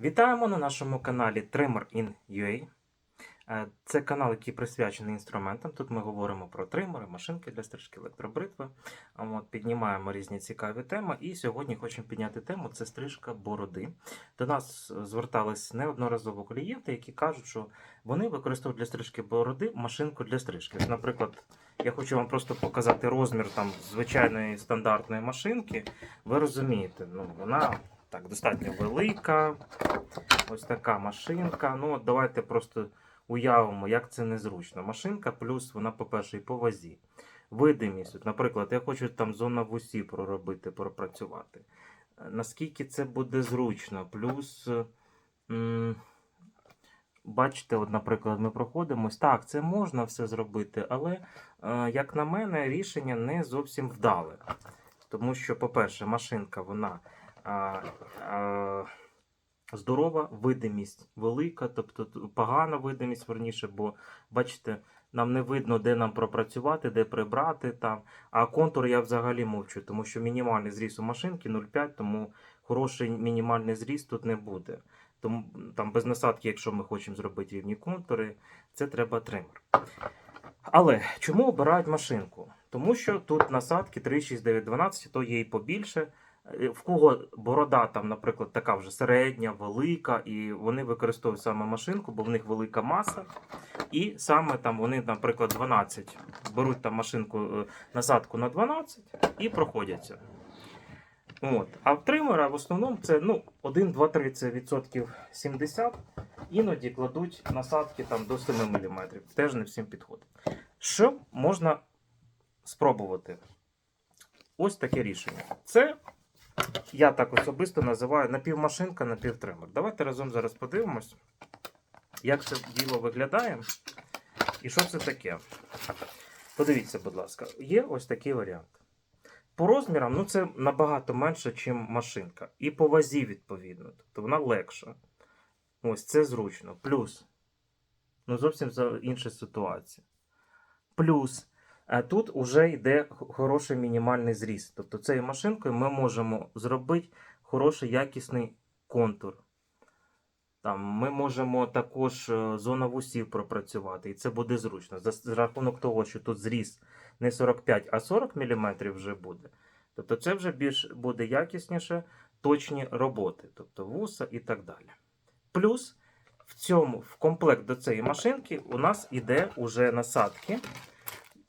Вітаємо на нашому каналі Trimmer in UA. Е, Це канал, який присвячений інструментам. Тут ми говоримо про тримери, машинки для стрижки, електробритви. От, піднімаємо різні цікаві теми. І сьогодні хочемо підняти тему це стрижка бороди. До нас звертались неодноразово клієнти, які кажуть, що вони використовують для стрижки бороди машинку для стрижки. Наприклад, я хочу вам просто показати розмір там звичайної стандартної машинки. Ви розумієте, ну вона так достатньо велика. Ось така машинка. Ну, от давайте просто уявимо, як це незручно. Машинка, плюс вона, по-перше, і по вазі. Видимість. От, наприклад, я хочу там зона в усі проробити, пропрацювати. Е, Наскільки це буде зручно? Плюс. м, Бачите, от, наприклад, ми проходимось. Так, це можна все зробити, але, е, як на мене, рішення не зовсім вдале. Тому що, по-перше, машинка, вона здорова видимість велика, тобто погана видимість, верніше, бо бачите, нам не видно, де нам пропрацювати, де прибрати там. А контур я взагалі мовчу, тому що мінімальний зріст у машинки 0,5, тому хороший мінімальний зріст тут не буде. Тому там без насадки, якщо ми хочемо зробити рівні контури, це треба тример. Але чому обирають машинку? Тому що тут насадки 3, 6, 9, 12, то є і побільше. Е, В кого борода, там, наприклад, така вже середня, велика, і вони використовують саме машинку, бо в них велика маса. І саме там вони, наприклад, 12 беруть там машинку, е, насадку на 12 і проходяться. От. А в тримера в основному це ну, 1, 2, 3 це відсотків 70. Іноді кладуть насадки там до 7 мм. Теж не всім підходить. Що можна спробувати? Ось таке рішення. Це я так особисто називаю напівмашинка, напівтример. Давайте разом зараз подивимось, як це діло виглядає і що це таке. Подивіться, будь ласка, є ось такий варіант. По розмірам, ну це набагато менше, ніж машинка. І по вазі, відповідно. Тобто вона легша. Ось це зручно. Плюс. Ну, зовсім інша ситуація. Плюс. Тут вже йде хороший мінімальний зріст. Тобто цією машинкою ми можемо зробити хороший якісний контур. Там, ми можемо також е, зона вусів пропрацювати, і це буде зручно. За, за рахунок того, що тут зріст не 45, а 40 мм вже буде. Тобто це вже більш буде якісніше, точні роботи, тобто вуса і так далі. Плюс в цьому в комплект до цієї машинки у нас іде уже насадки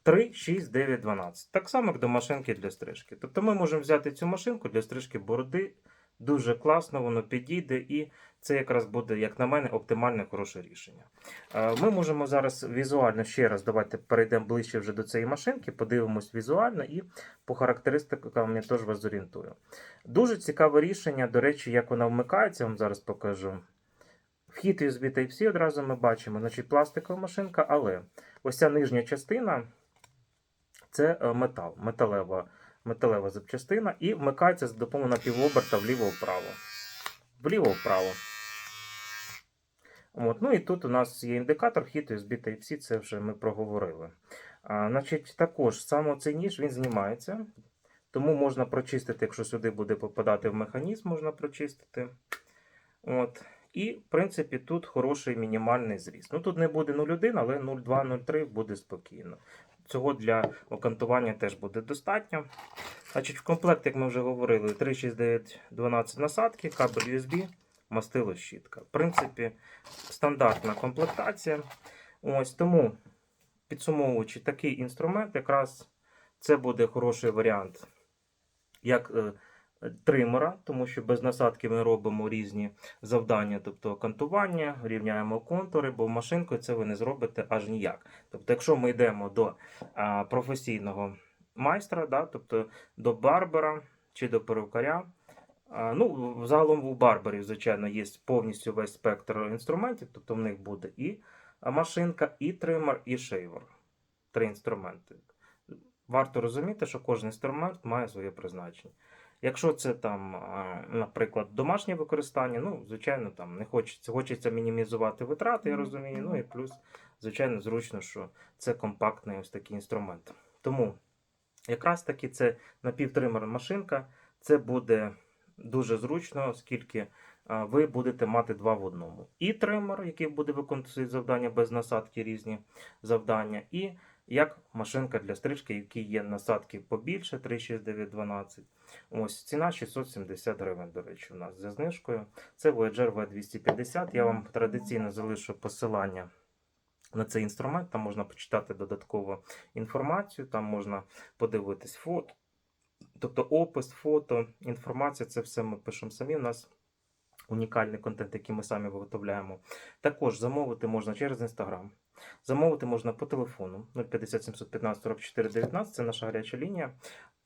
3, 6, 9, 12. Так само, як до машинки для стрижки. Тобто ми можемо взяти цю машинку для стрижки бороди. Дуже класно, воно підійде, і це якраз буде, як на мене, оптимальне хороше рішення. Е, Ми можемо зараз візуально ще раз, давайте перейдемо ближче вже до цієї машинки, подивимось візуально і по характеристикам я теж вас зорієнтую. Дуже цікаве рішення, до речі, як вона вмикається, вам зараз покажу. Вхід USB Type-C одразу ми бачимо, значить пластикова машинка, але ось ця нижня частина це е, метал, металева, металева запчастина, і вмикається за допомогою напівоберта вліво-вправо. Вліво-вправо. От, ну і тут у нас є індикатор вхід USB Type-C, це вже ми проговорили. А, значить, також саме цей ніж він знімається, тому можна прочистити, якщо сюди буде попадати в механізм, можна прочистити. От. І, в принципі, тут хороший мінімальний зріст. Ну тут не буде 0,1, але 0,2, 0,3 буде спокійно. Цього для окантування теж буде достатньо. Значить, в комплект, як ми вже говорили, 36912 насадки, кабель USB, мастило щітка. В принципі, стандартна комплектація. Ось тому, підсумовуючи такий інструмент, якраз це буде хороший варіант як е, тримера, тому що без насадки ми робимо різні завдання, тобто кантування, рівняємо контури, бо машинкою це ви не зробите аж ніяк. Тобто, якщо ми йдемо до професійного майстра, да, тобто до барбера чи до перукаря. Ну, загалом у барберів, звичайно, є повністю весь спектр інструментів, тобто в них буде і машинка, і тример, і шейвер. Три інструменти. Варто розуміти, що кожен інструмент має своє призначення. Якщо це там, наприклад, домашнє використання, ну, звичайно, там не хочеться, хочеться мінімізувати витрати, я розумію. Ну і плюс, звичайно, зручно, що це компактний ось такий інструмент. Тому якраз таки це напівтример машинка, це буде дуже зручно, оскільки ви будете мати два в одному. І тример, який буде виконувати завдання без насадки, різні завдання, і як машинка для стрижки, в якій є насадки побільше 36912. Ось ціна 670 гривень, до речі, у нас за знижкою. Це Voyager V250. Я вам традиційно залишу посилання на цей інструмент. Там можна почитати додаткову інформацію, там можна подивитись фото, тобто опис, фото, інформація це все ми пишемо самі. У нас унікальний контент, який ми самі виготовляємо. Також замовити можна через Instagram. Замовити можна по телефону 050 715 44 19, це наша гаряча лінія.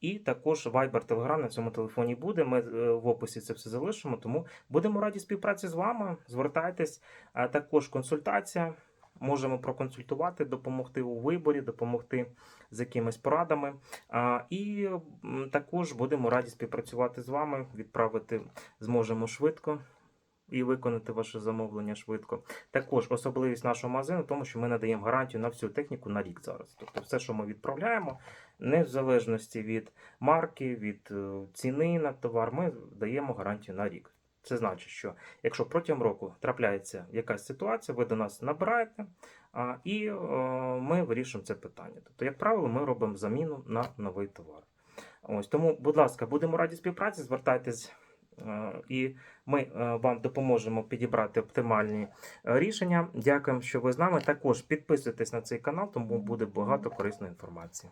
І також Viber, Telegram на цьому телефоні буде. Ми е, в описі це все залишимо. Тому будемо раді співпраці з вами. Звертайтесь. Також консультація. Можемо проконсультувати, допомогти у виборі, допомогти з якимись порадами. І також будемо раді співпрацювати з вами, відправити зможемо швидко і виконати ваше замовлення швидко. Також особливість нашого магазину в тому, що ми надаємо гарантію на всю техніку на рік зараз. Тобто, все, що ми відправляємо, не в залежності від марки, від е, ціни на товар, ми даємо гарантію на рік. Це значить, що якщо протягом року трапляється якась ситуація, ви до нас набираєте, а, і е, ми вирішуємо це питання. Тобто, як правило, ми робимо заміну на новий товар. Ось тому, будь ласка, будемо раді співпраці, звертайтесь. Е, І ми е, вам допоможемо підібрати оптимальні е, рішення. Дякуємо, що ви з нами. Також підписуйтесь на цей канал, тому буде багато корисної інформації.